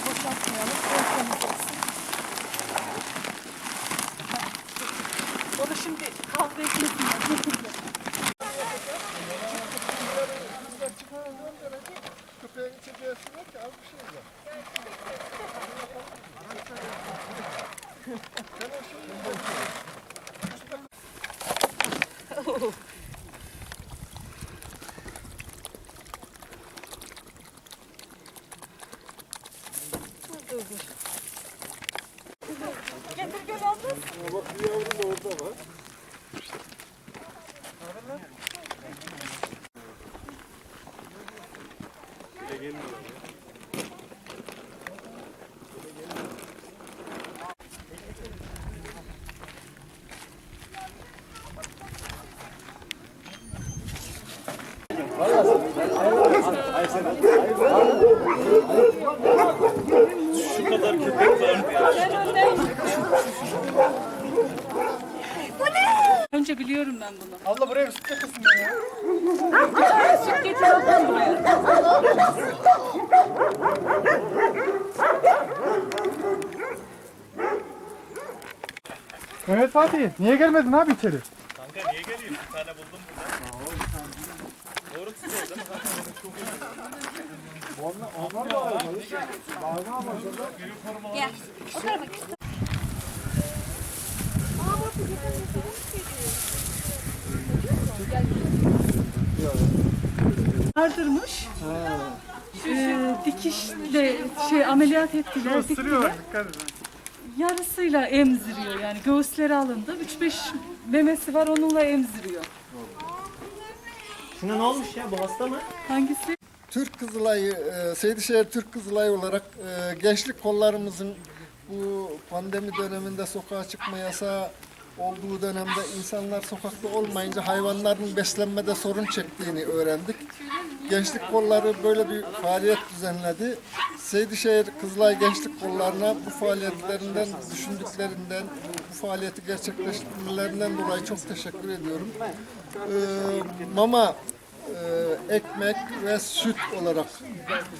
fazla boşaltmayalım. Onu şimdi kahve etmesin. Köpeğin içeceği su yok ki az bir şey var. Sen o şeyi... Oh. Getir gel aldın. Bak bir yavrum da orada var. Bile gelmiyor ya. Önce biliyorum ben bunu. Abla buraya bir süt getirsin ya. Süt getir ablam buraya. Mehmet Fatih niye gelmedin abi içeri? Kanka niye geleyim? Bir tane buldum burada. Doğru tutuyor değil mi? Onlar da. Bağırma ama şurada. Gel. O tarafa git. Vardırmış. Ee, dikişle şey ameliyat ettiler. Isırıyor diktiler. dikkat edin. Yarısıyla emziriyor yani göğüsleri alındı. 3-5 memesi var onunla emziriyor. Şuna ne olmuş ya? Bu hasta mı? Hangisi? Türk Kızılayı, e, Seydişehir Türk Kızılayı olarak e, gençlik kollarımızın bu pandemi döneminde sokağa çıkma yasağı olduğu dönemde insanlar sokakta olmayınca hayvanların beslenmede sorun çektiğini öğrendik. Gençlik kolları böyle bir faaliyet düzenledi. Seydişehir Kızılay Gençlik Kolları'na bu faaliyetlerinden, düşündüklerinden, bu faaliyeti gerçekleştirmelerinden dolayı çok teşekkür ediyorum. Ee, mama e, ekmek ve süt olarak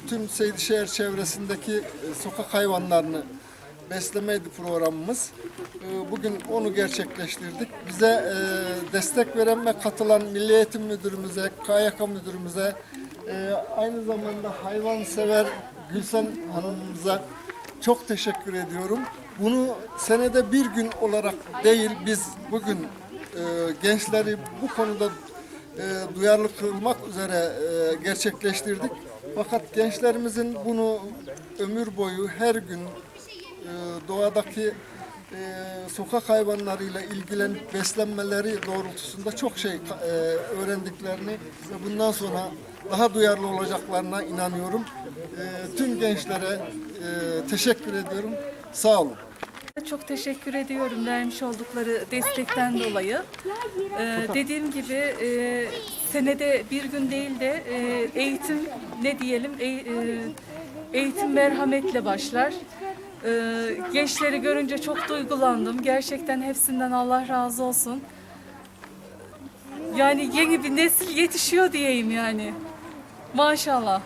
tüm Seydişehir çevresindeki e, sokak hayvanlarını beslemeydi programımız. E, Bugün onu gerçekleştirdik. Bize e, destek veren ve katılan Milli Eğitim Müdürümüze, KYK Müdürümüze, e, aynı zamanda hayvansever Gülsen Hanımımıza çok teşekkür ediyorum. Bunu senede bir gün olarak değil, biz bugün e, gençleri bu konuda duyarlı kılmak üzere gerçekleştirdik. Fakat gençlerimizin bunu ömür boyu her gün doğadaki e, sokak hayvanlarıyla ilgilenip beslenmeleri doğrultusunda çok şey e, öğrendiklerini ve bundan sonra daha duyarlı olacaklarına inanıyorum. E, tüm gençlere teşekkür ediyorum. Sağ olun. Çok teşekkür ediyorum vermiş oldukları destekten dolayı. Ee, dediğim gibi e, senede bir gün değil de e, eğitim ne diyelim e, e, eğitim merhametle başlar. Ee, gençleri görünce çok duygulandım. Gerçekten hepsinden Allah razı olsun. Yani yeni bir nesil yetişiyor diyeyim yani. Maşallah.